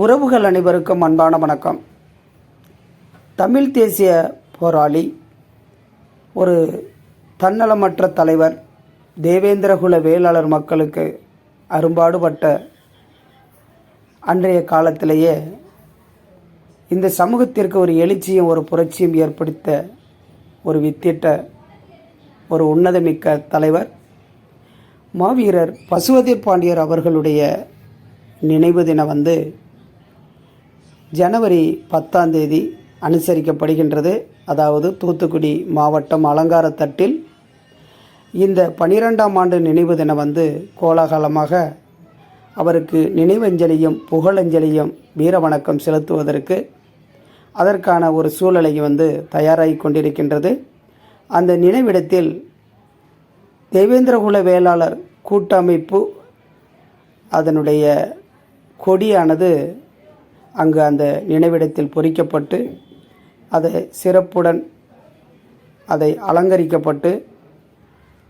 உறவுகள் அனைவருக்கும் அன்பான வணக்கம். தமிழ் தேசிய போராளி ஒரு தன்னலமற்ற தலைவர் தேவேந்திரகுல வேளாளர் மக்களுக்கு அரும்பாடுபட்ட அன்றைய காலத்திலேயே இந்த சமூகத்திற்கு ஒரு எழுச்சியும் ஒரு புரட்சியும் ஏற்படுத்த ஒரு வித்திட்ட ஒரு உன்னதமிக்க தலைவர். மாவீரர் பசுவதீர் பாண்டியர் அவர்களுடைய நினைவு தினம் வந்து ஜனவரி பத்தாம் தேதி அனுசரிக்கப்படுகின்றது. அதாவது தூத்துக்குடி மாவட்டம் அலங்காரத்தட்டில் இந்த பனிரெண்டாம் ஆண்டு நினைவு தினம் வந்து கோலாகலமாக அவருக்கு நினைவஞ்சலியும் புகழஞ்சலியும் வீரவணக்கம் செலுத்துவதற்கு அதற்கான ஒரு சூழலை வந்து தயாராகி கொண்டிருக்கின்றது. அந்த நினைவிடத்தில் தேவேந்திரகுல வேளாளர் கூட்டமைப்பு அதனுடைய கொடியானது அங்கு அந்த நினைவிடத்தில் பொறிக்கப்பட்டு அதை சிறப்புடன் அதை அலங்கரிக்கப்பட்டு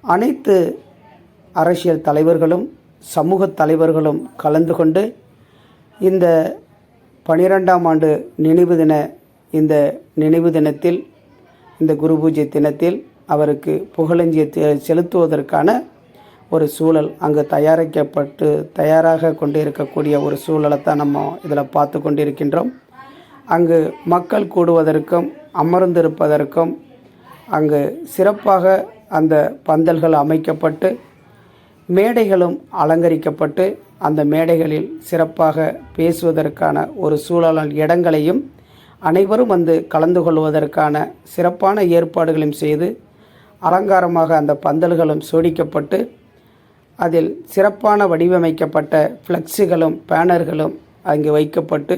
அனைத்து அரசியல் தலைவர்களும் சமூக தலைவர்களும் கலந்து கொண்டு இந்த பனிரெண்டாம் ஆண்டு நினைவு தின இந்த நினைவு தினத்தில் இந்த குரு பூஜை தினத்தில் அவருக்கு புகழஞ்சி செலுத்துவதற்கான ஒரு சூழல் அங்கு தயாரிக்கப்பட்டு தயாராக கொண்டிருக்கக்கூடிய ஒரு சூழலை தான் நம்ம இதில் பார்த்து கொண்டிருக்கின்றோம். அங்கு மக்கள் கூடுவதற்கும் அமர்ந்திருப்பதற்கும் அங்கு சிறப்பாக அந்த பந்தல்கள் அமைக்கப்பட்டு மேடைகளும் அலங்கரிக்கப்பட்டு அந்த மேடைகளில் சிறப்பாக பேசுவதற்கான ஒரு சூழலால் இடங்களையும் அனைவரும் வந்து கலந்து கொள்வதற்கான சிறப்பான ஏற்பாடுகளையும் செய்து அலங்காரமாக அந்த பந்தல்களும் சோடிக்கப்பட்டு அதில் சிறப்பான வடிவமைக்கப்பட்ட ஃப்ளக்ஸுகளும் பேனர்களும் அங்கு வைக்கப்பட்டு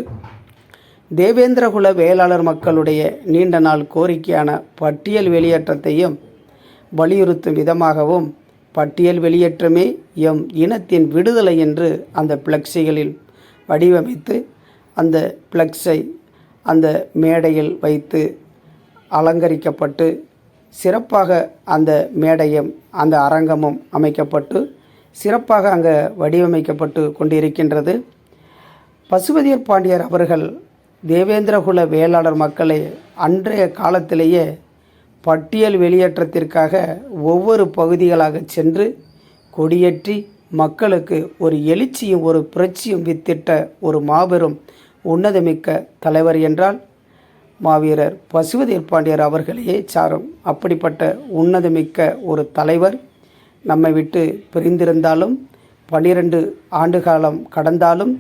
தேவேந்திரகுல வேளாளர் மக்களுடைய நீண்ட நாள் கோரிக்கையான பட்டியல் வெளியேற்றத்தையும் வலியுறுத்தும் விதமாகவும் பட்டியல் வெளியேற்றமே எம் இனத்தின் விடுதலை என்று அந்த பிளக்ஸிகளில் வடிவமைத்து அந்த பிளக்ஸை அந்த மேடையில் வைத்து அலங்கரிக்கப்பட்டு சிறப்பாக அந்த மேடையும் அந்த அரங்கமும் அமைக்கப்பட்டு சிறப்பாக அங்கே வடிவமைக்கப்பட்டு கொண்டிருக்கின்றது. பசுபதியர் பாண்டியர் அவர்கள் தேவேந்திரகுல வேளாளர் மக்களை அன்றைய காலத்திலேயே பட்டியல் வெளியேற்றத்திற்காக ஒவ்வொரு பகுதிகளாக சென்று கொடியேற்றி மக்களுக்கு ஒரு எழுச்சியும் ஒரு புரட்சியும் வித்திட்ட ஒரு மாபெரும் உன்னதமிக்க தலைவர் என்றால் மாவீரர் பசுவதீர் பாண்டியர் அவர்களையே சாரும். அப்படிப்பட்ட உன்னதமிக்க ஒரு தலைவர் நம்மை விட்டு பிரிந்திருந்தாலும் பனிரெண்டு ஆண்டு காலம் கடந்தாலும்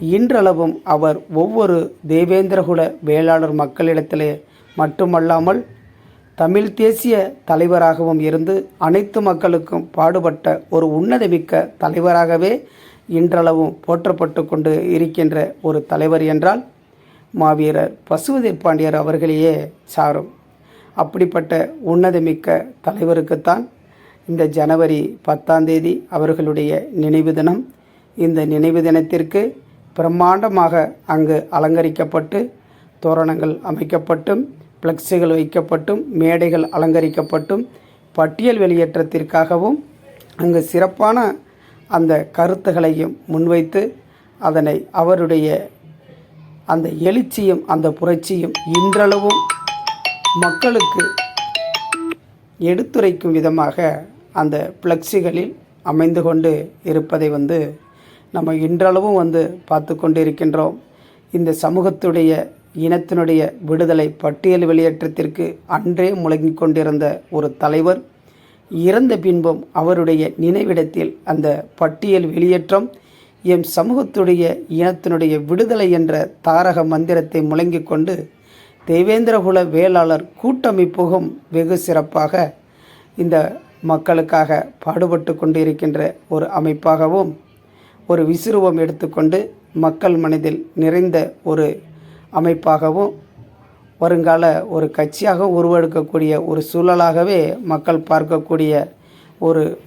இன்றளவும் அவர் ஒவ்வொரு தேவேந்திரகுல வேளாளர் மக்களிடத்திலே மட்டுமல்லாமல் தமிழ் தேசிய தலைவராகவும் இருந்து அனைத்து மக்களுக்கும் பாடுபட்ட ஒரு உன்னதமிக்க தலைவராகவே இன்றளவும் போற்றப்பட்டு கொண்டு இருக்கின்ற ஒரு தலைவர் என்றால் மாவீரர் பசுவதீர் பாண்டியர் அவர்களையே சாரும். அப்படிப்பட்ட உன்னதமிக்க தலைவருக்குத்தான் இந்த ஜனவரி பத்தாம் தேதி அவர்களுடைய நினைவு தினம். இந்த நினைவு தினத்திற்கு பிரம்மாண்டமாக அங்கு அலங்கரிக்கப்பட்டு தோரணங்கள் அமைக்கப்பட்டும் ஃப்ளெக்ஸுகள் வைக்கப்பட்டும் மேடைகள் அலங்கரிக்கப்பட்டும் பட்டியல் வெளியேற்றத்திற்காகவும் அங்கு சிறப்பான அந்த கருத்துகளையும் முன்வைத்து அதனை அவருடைய அந்த எழுச்சியும் அந்த புரட்சியும் இன்றளவும் மக்களுக்கு எடுத்துரைக்கும் விதமாக அந்த பிளக்ஸிகளில் அமைந்து கொண்டு இருப்பதை வந்து நம்ம இன்றளவும் வந்து பார்த்து கொண்டு இருக்கின்றோம் இந்த சமூகத்துடைய இனத்தினுடைய விடுதலை பட்டியல் வெளியேற்றத்திற்கு அன்றே முழங்கிக் கொண்டிருந்த ஒரு தலைவர் இறந்த பின்பும் அவருடைய நினைவிடத்தில் அந்த பட்டியல் வெளியேற்றம் எம் சமூகத்துடைய இனத்தினுடைய விடுதலை என்ற தாரக மந்திரத்தை முழங்கிக் கொண்டு தேவேந்திரகுல வேளாளர் கூட்டமைப்புகும் வெகு சிறப்பாக இந்த மக்களுக்காக பாடுபட்டு கொண்டிருக்கின்ற ஒரு அமைப்பாகவும் ஒரு விசுருவம் எடுத்துக்கொண்டு மக்கள் மனதில் நிறைந்த ஒரு அமைப்பாகவும் வருங்கால ஒரு கட்சியாக உருவெடுக்கக்கூடிய ஒரு சூழலாகவே மக்கள் பார்க்கக்கூடிய ஒரு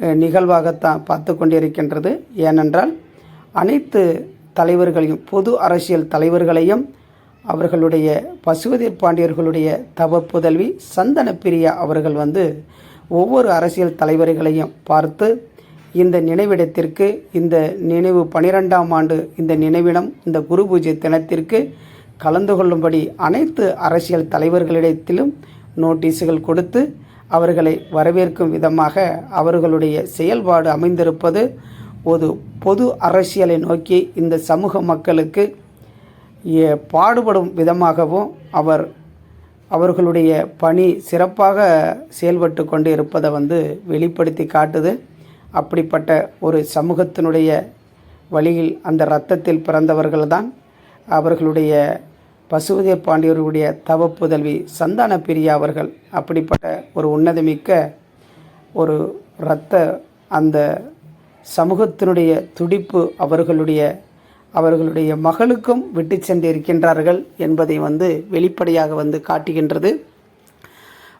நிகழ்வாகத்தான் பார்த்து கொண்டிருக்கின்றது. ஏனென்றால் அனைத்து தலைவர்களையும் பொது அரசியல் தலைவர்களையும் அவர்களுடைய பசுவதீர் பாண்டியர்களுடைய தவ புதல்வி சந்தன பிரியா அவர்கள் வந்து ஒவ்வொரு அரசியல் தலைவர்களையும் பார்த்து இந்த நினைவிடத்திற்கு இந்த நினைவு பனிரெண்டாம் ஆண்டு இந்த நினைவிடம் இந்த குரு பூஜை தினத்திற்கு கலந்து கொள்ளும்படி அனைத்து அரசியல் தலைவர்களிடத்திலும் நோட்டீஸுகள் கொடுத்து அவர்களை வரவேற்கும் விதமாக அவர்களுடைய செயல்பாடு அமைந்திருப்பது ஒரு பொது அரசியலை நோக்கி இந்த சமூக மக்களுக்கு பாடுபடும் விதமாகவும் அவர் அவர்களுடைய பணி சிறப்பாக செயல்பட்டு கொண்டு இருப்பதை வந்து வெளிப்படுத்தி காட்டுது. அப்படிப்பட்ட ஒரு சமூகத்தினுடைய வழியில் அந்த இரத்தத்தில் பிறந்தவர்கள்தான். அவர்களுடைய பசுவதே பாண்டியர்களுடைய தவப்புதல்வி சந்தான பிரியா அவர்கள் அப்படிப்பட்ட ஒரு உன்னதமிக்க ஒரு இரத்த அந்த சமூகத்தினுடைய துடிப்பு அவர்களுடைய அவர்களுடைய மகளுக்கும் விட்டு சென்றிருக்கின்றார்கள் என்பதை வந்து வெளிப்படையாக வந்து காட்டுகின்றது.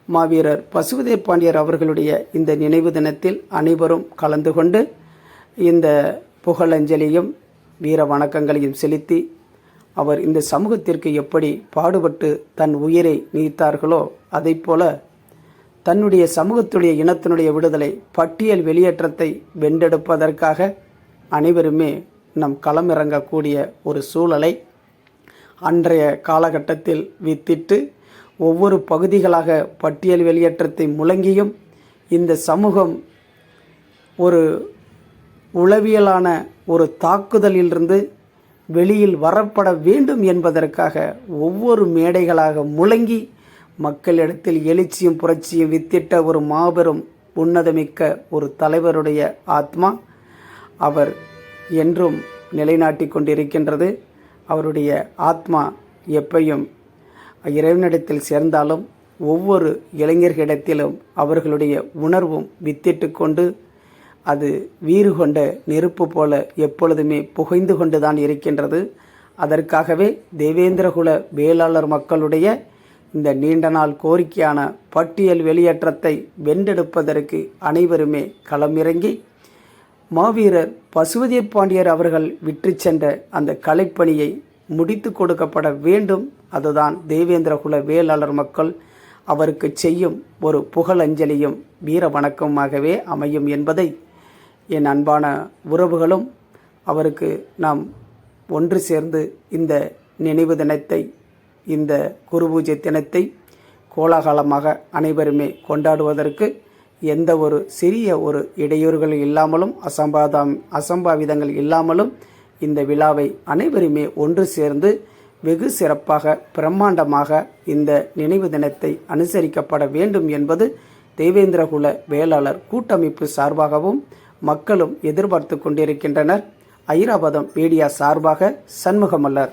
மாவீரர் பசுபதே பாண்டியர் அவர்களுடைய இந்த நினைவு தினத்தில் அனைவரும் கலந்து கொண்டு இந்த புகழஞ்சலியும் வீர வணக்கங்களையும் செலுத்தி அவர் இந்த சமூகத்திற்கு எப்படி பாடுபட்டு தன் உயிரை நீத்தார்களோ அதைப்போல தன்னுடைய சமூகத்துடைய இனத்தினுடைய விடுதலை பட்டியல் வெளியேற்றத்தை வென்றெடுப்பதற்காக அனைவருமே நம் களமிறங்கக்கூடிய ஒரு சூழலை அன்றைய காலகட்டத்தில் வித்திட்டு ஒவ்வொரு பகுதிகளாக பட்டியல் வெளியேற்றத்தை முழங்கியும் இந்த சமூகம் ஒரு உளவியலான ஒரு தாக்குதலிலிருந்து வெளியில் வரப்பட வேண்டும் என்பதற்காக ஒவ்வொரு மேடைகளாக முழங்கி மக்களிடத்தில் எழுச்சியும் புரட்சியும் வித்திட்ட ஒரு மாபெரும் உன்னதமிக்க ஒரு தலைவருடைய ஆத்மா. அவர் என்றும் நிலைநாட்டி கொண்டிருக்கின்றது. அவருடைய ஆத்மா எப்பையும் இறைவனிடத்தில் சேர்ந்தாலும் ஒவ்வொரு இளைஞர்களிடத்திலும் அவர்களுடைய உணர்வும் வித்திட்டு கொண்டு அது வீறு கொண்ட நெருப்பு போல எப்பொழுதுமே புகைந்து கொண்டுதான் இருக்கின்றது. அதற்காகவே தேவேந்திரகுல வேளாளர் மக்களுடைய இந்த நீண்ட நாள் கோரிக்கையான பட்டியல் வெளியேற்றத்தை வென்றெடுப்பதற்கு அனைவருமே களமிறங்கி மாவீரர் பசுவதிய பாண்டியர் அவர்கள் விற்று சென்ற அந்த கலைப்பணியை முடித்து கொடுக்கப்பட வேண்டும். அதுதான் தேவேந்திரகுல வேளாளர் மக்கள் அவருக்கு செய்யும் ஒரு புகழஞ்சலியும் வீர வணக்கமாகவே அமையும் என்பதை என் அன்பான உறவுகளும் அவருக்கு நாம் ஒன்று சேர்ந்து இந்த நினைவு தினத்தை இந்த குரு பூஜை தினத்தை கோலாகலமாக அனைவருமே கொண்டாடுவதற்கு எந்த ஒரு சிறிய ஒரு இடையூறுகள் இல்லாமலும் அசம்பாதம் அசம்பாவிதங்கள் இல்லாமலும் இந்த விழாவை அனைவருமே ஒன்று சேர்ந்து வெகு சிறப்பாக பிரம்மாண்டமாக இந்த நினைவு தினத்தை அனுசரிக்கப்பட வேண்டும் என்பது தேவேந்திரகுல வேளாளர் கூட்டமைப்பு சார்பாகவும் மக்களும் எதிர்பார்த்து கொண்டிருக்கின்றனர். ஐராவதம் மீடியா சார்பாக சண்முகமல்லர்.